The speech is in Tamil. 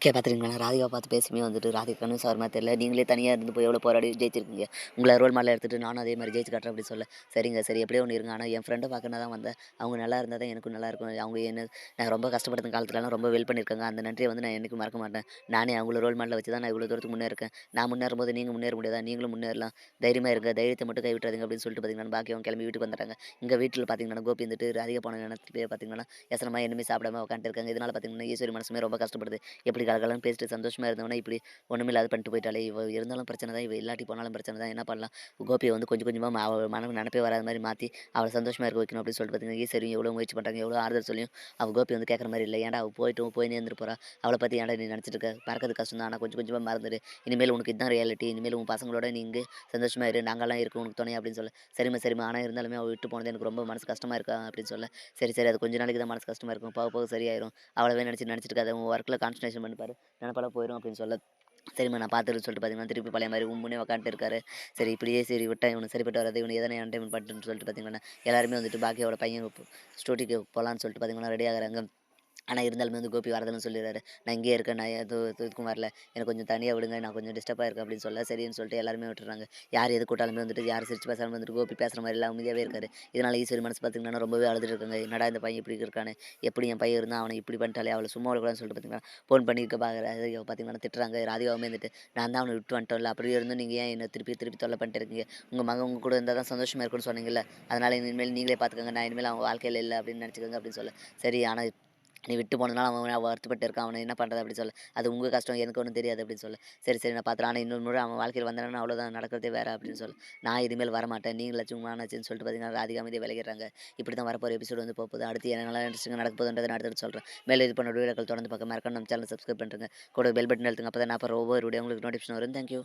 ஓகே பார்த்துருங்களா ராதிகா பார்த்து பேசுமே வந்துட்டு ராதிகான்னு சவரமா தெரியல. நீங்களே தனியாக இருந்து போய் எவ்வளோ போராடி ஜெயிச்சிருக்கீங்க? உங்களை ரோல் மாடல் எடுத்துகிட்டு நானும் அதே மாதிரி ஜெயிச்சு காட்டுறேன் அப்படி சொல்ல சரிங்க சரி. எப்படியோ ஒன்று இருங்க. ஆனால் என் ஃப்ரெண்டை பார்க்கணும் தான் வந்தேன். அவங்க நல்லா இருந்தால் தான் எனக்கும் நல்லா இருக்கும். அவங்க என்ன நான் ரொம்ப கஷ்டப்படுத்த காலத்துலலாம் ரொம்ப வெல் பண்ணியிருக்காங்க. அந்த நன்றியை வந்து நான் எனக்கு மறக்க மாட்டேன். நானே அவங்கள ரோல் மாடலில் வச்சு தான் நான் இவ்வளோ தூரத்துக்கு முன்னேறேன் நான் முன்னேறும் போது நீங்கள் முன்னேற முடியாதா? நீங்களும் முன்னேறலாம். தைரியமாக இருங்க. தைரியத்தை மட்டும் கைவிட்டுறதுங்க அப்படின்னு சொல்லிட்டு பார்த்தீங்கன்னா பாக்கி அவங்க கிளம்பி வீட்டுக்கு வந்துட்டாங்க. இங்கே வீட்டில் பார்த்தீங்கன்னா கோபி வந்துட்டு ராதிகா போன நினைத்து பார்த்தீங்கன்னா எசனமாக என்னமே சாப்பிடாம உட்காந்துருக்காங்க இதனால் பார்த்தீங்கன்னா ஈஸ்வரி மனசுமே ரொம்ப கஷ்டப்படுது. எப்படி கலகலன்னு பேசிட்டு சந்தோஷமாக இருந்தவொடனே இப்படி ஒன்றுமே இல்லாத பண்ணிட்டு போயிட்டாலே இவ இருந்தாலும் பிரச்சனை தான் இவ இல்லாட்டி போனாலும் பிரச்சனை தான் என்ன பண்ணலாம்? கோபியை வந்து கொஞ்சம் கொஞ்சமாக அவள் மனம் நினப்பே வராத மாதிரி மாற்றி அவளை சந்தோஷமாக இருக்க வைக்கணும் அப்படின்னு சொல்லிட்டு பார்த்தீங்கன்னா ஈஸ்வரியும் எவ்வளோ முயற்சி பண்ணுறாங்க எவ்வளோ ஆறுதல் சொல்லியும் அவள் கோபி வந்து கேட்குற மாதிரி இல்லை. ஏன்டா அவள் போயிட்டு போய் நேர்ந்துட்டு போகிறா அவளை பற்றி ஏன்டா நீ நினச்சிட்டு இருக்க? மறக்கிறது கஷ்டம் தான் ஆனால் கொஞ்சம் கொஞ்சமாக மறந்துடு இனிமேல் உனக்கு இதுதான் ரியாலிட்டி இனிமேல் உன் பசங்களோட நீங்கள் சந்தோஷமாக இரு. நாங்கள்லாம் இருக்கோம் உனக்கு துணை அப்படின்னு சொல்ல. சரிம்மா சரிம்மா. ஆனால் இருந்தாலுமே அவள் விட்டு போனது எனக்கு ரொம்ப மனசு கஷ்டமாக இருக்கா அப்படின்னு சொல்ல. சரி சரி. அது கொஞ்ச நாளைக்கு தான் மனசு கஷ்டமாக இருக்கும். போக போக சரியாயிரும். அவ்வளோவே நினச்சி நினச்சிட்டு இருக்காது. உன் ஒர்க்கில் கான்சன்ட்ரேஷன் இருப்பார் நினப்பால போயிடும் அப்படின்னு சொல்ல சரிம்மா நான் பார்த்துட்டு சொல்லிட்டு பார்த்தீங்கன்னா திருப்பி பழைய மாதிரி உம்முனே உட்காந்துட்டு இருக்காரு. சரி இப்படியே சரி விட்டா இவனு சரிப்பட்டு வராது. இவனு எதனா என்டர்டைன்மெண்ட் பண்ணுறேன்னு சொல்லிட்டு பார்த்தீங்கன்னா எல்லாருமே வந்துட்டு பாக்கியோட பையன் ஸ்டூடியோக்கு போகலான்னு சொல்லிட்டு பார்த்தீங்கன்னா ரெடி ஆகுறாங்க. ஆனால் இருந்தாலும் வந்து கோபி வரதுன்னு சொல்லிடுறாரு நான் இங்கேயே இருக்கேன். நான் எது இதுக்கும் வரல. எனக்கு கொஞ்சம் தனியாக விடுங்க. நான் கொஞ்சம் டிஸ்டர்பாக இருக்கேன். அப்படின்னு சொல்ல சரின்னு சொல்லிட்டு எல்லாருமே விட்டுறாங்க. யார் எது கூட்டாலுமே வந்துட்டு யார் சிரிச்சு பேசாமல் வந்துட்டு கோபி பேசுகிற மாதிரி எல்லாம் அமைதியாகவே இருக்காரு. இதனால் ஈஸ்வரி மனசு பார்த்திங்கன்னா ரொம்பவே அழுதுட்டு இருக்காங்க. என்னடா இந்த பையன் இப்படி இருக்கானே? எப்படி என் பையன் இருந்தால் அவனை இப்படி பண்ணிட்டாலே? அவளை சும்மா விடக்கூடாதுன்னு சொல்லிட்டு பார்த்தீங்கன்னா ஃபோன் பண்ணியிருக்க பார்க்குறாரு பார்த்தீங்கன்னா திட்டுறாங்க. ராதிகாவுமே வந்துட்டு நான் தான் அவனை விட்டு வந்துட்டோம்ல அப்படியே இருந்தும் நீங்கள் ஏன் என்ன திருப்பி திருப்பி தொல்லை பண்ணிட்டு இருக்கீங்க? உங்கள் மகன் உங்கள் கூட இருந்தால் தான் சந்தோஷமாக இருக்கும்னு சொன்னீங்கல்ல. அதனால் இனிமேல் நீங்களே பார்த்துக்கோங்க நான் இனிமேல் அவன் வாழ்க்கையில் இல்லை. அப்படின்னு நினச்சிக்கோங்க அப்படின்னு சொல்ல. சரி ஆனால் நீ விட்டு போனதுனால அவன் அவன் வருத்தப்பட்டு இருக்கான். அவனை என்ன பண்ணுறது அப்படி சொல்ல. அது உங்கள் கஷ்டம் எனக்கு ஒன்றும் தெரியாது அப்படின்னு சொல்ல. சரி சரி நான் பார்த்துறேன் ஆனால் இன்னொரு முறை அவன் வாழ்க்கையில் வந்தானா அவ்வளோதான் நடக்கிறதே வேறு அப்படின்னு சொல்ல. நான் இனிமேல் வரமாட்டேன். நீங்கள் சும்மா ஆனாச்சுன்னு சொல்லிட்டு பார்த்தீங்கன்னா ராதிகா மீதியை இப்படி தான் வரப்போகிற எபிசோடு வந்து போகுது. அடுத்து என்ன நல்லா இன்ட்ரெஸ்டிங் நடக்க போகுதுன்றதை நான் அடுத்து சொல்கிறேன் மேலே இது பண்ண வீடியோக்கள் தொடர்ந்து பக்கம் மறக்காம நம்ம சேனல் சப்ஸ்கிரைப் பண்ணுறேங்க கூட பெல் பட்டன் எழுத்துங்க அப்போ தான் நான் அப்புறம் ஒவ்வொரு வீடியோ உங்களுக்கு நோட்டிஃபிகேஷன் வரும். தேங்க்யூ